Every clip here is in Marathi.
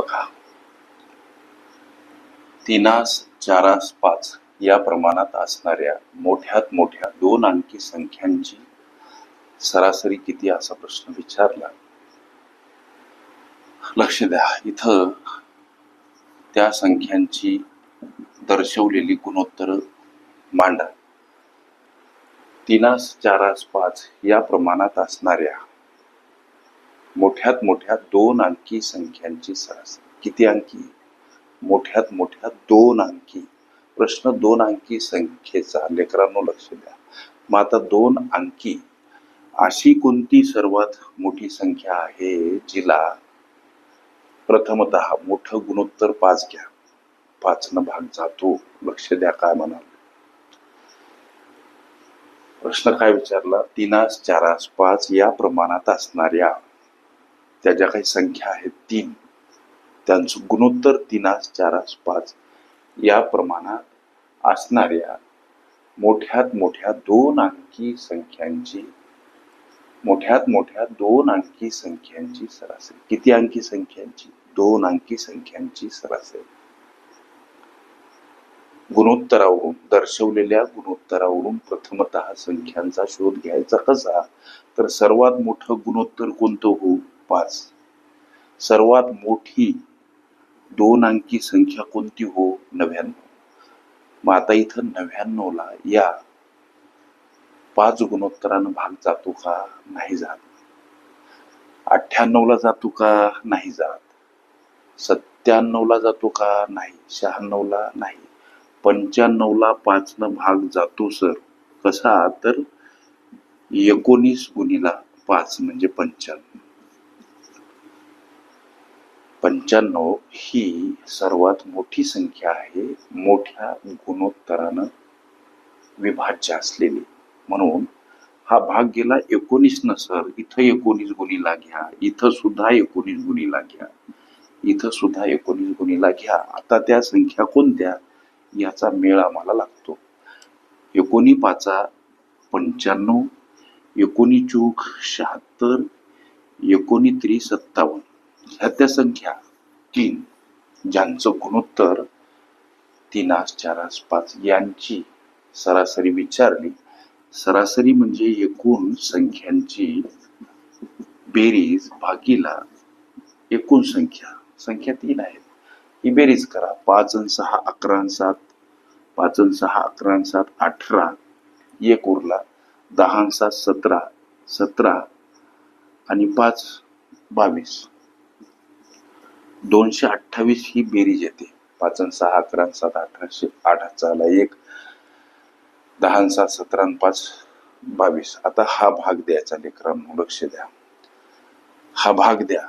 बघा. तीनास चारास पाच या प्रमाणात असणाऱ्या मोठ्यात मोठ्या दोन अंकी संख्यांची सरासरी किती असा प्रश्न विचारला? लक्ष द्या. इथं त्या संख्यांची दर्शवलेली गुणोत्तर मांडा. तीनास चारास पाच या प्रमाणात असणाऱ्या मोठ्यात मोठ्या दोन अंकी संख्यांची सरासरी किती अंकी? मोठ्यात मोठ्या दोन अंकी. प्रश्न दोन अंकी संख्येचा. लेकरांनो लक्ष द्या. मग आता दोन अंकी. अशी कोणती सर्वात मोठी संख्या आहे जिला प्रथमत मोठं गुणोत्तर पाच घ्या. पाच न भाग जातो. लक्ष द्या काय म्हणाल. प्रश्न काय विचारला? तीनास चारास पाच या प्रमाणात असणाऱ्या त्या ज्या काही संख्या आहेत तीन. त्यांचं गुणोत्तर तीनास चारास पाच. या प्रमाणात असणाऱ्या मोठ्यात मोठ्या दोन अंकी संख्यांची मोठ्यात मोठ्या दोन अंकी संख्यांची सरासरी. किती अंकी संख्यांची? दोन अंकी संख्यांची सरासरी. गुणोत्तरावरून दर्शवलेल्या गुणोत्तरावरून प्रथमत संख्यांचा शोध घ्यायचा कसा? तर सर्वात मोठं गुणोत्तर कोणतं होऊ पाच. सर्वात मोठी दोन अंकी संख्या कोणती हो? नव्याण्णव. मग आता इथं नव्याण्णवला या पाच गुणोत्तरानं भाग जातो का? नाही जात. अठ्ठ्याण्णवला जातो का? नाही जात. सत्त्याण्णवला जातो का? नाही. शहाण्णवला नाही. पंच्याण्णवला पाचनं भाग जातो सर. कसा? तर एकोणीस गुणीला पाच म्हणजे पंच्याण्णव. पंच्याण्णव ही सर्वात मोठी संख्या आहे. मोठ्या गुणोत्तरानं विभाज्य असलेली. म्हणून हा भाग गेला एकोणीस न सर. इथं एकोणीस गुणीला घ्या. इथं सुद्धा एकोणीस गुणीला घ्या. इथं सुद्धा एकोणीस गुणीला घ्या. आता त्या संख्या कोणत्या? याचा मेळ आम्हाला लागतो. एकोणी पाचा पंच्याण्णव एकोणी चूक शहात्तर एकोणी त्रि सत्तावन्न. ह्या संख्या तीन ज्यांचं गुणोत्तर तीनास चारास पाच यांची सरासरी विचारली. सरासरी म्हणजे एकूण संख्यांची बेरीज भागीला एकूण संख्या. संख्या तीन आहेत. ही बेरीज करा. पाच आणि सहा अकरा आणि सात. पाच आणि सहा अकरा आणि सात अठरा. एक उरला. दहा आणि सात सतरा. सतरा आणि पाच बावीस. दोनशे अठ्ठावीस ही बेरीज येते. पाच सहा अकरा सात अठराशे आठ चाला एक दहा सात सतरा पाच बावीस. आता हा भाग द्यायचा लेकरांनो लक्ष द्या. हा भाग द्या.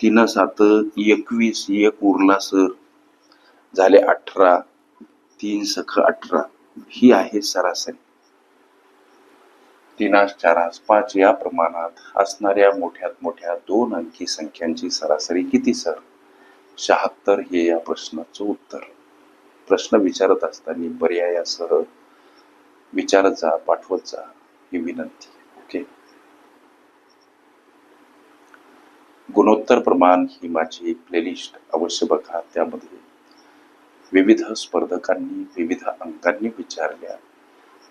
तीन सात एकवीस एक उरला सर. झाले अठरा तीन सख अठरा. ही आहे सरासरी. तीनास चारास पाच या प्रमाणात असणाऱ्या मोठ्यात मोठ्या दोन अंकी संख्यांची सरासरी किती सर? शहात्तर हे या प्रश्नाचं उत्तर. प्रश्न विचारत असताना पर्यायासह विचारत जा पाठवत जा ही विनंती. ओके? गुणोत्तर प्रमाण ही माझी प्लेलिस्ट अवश्य बघा. त्यामध्ये विविध स्पर्धकांनी विविध अंकांनी विचारल्या.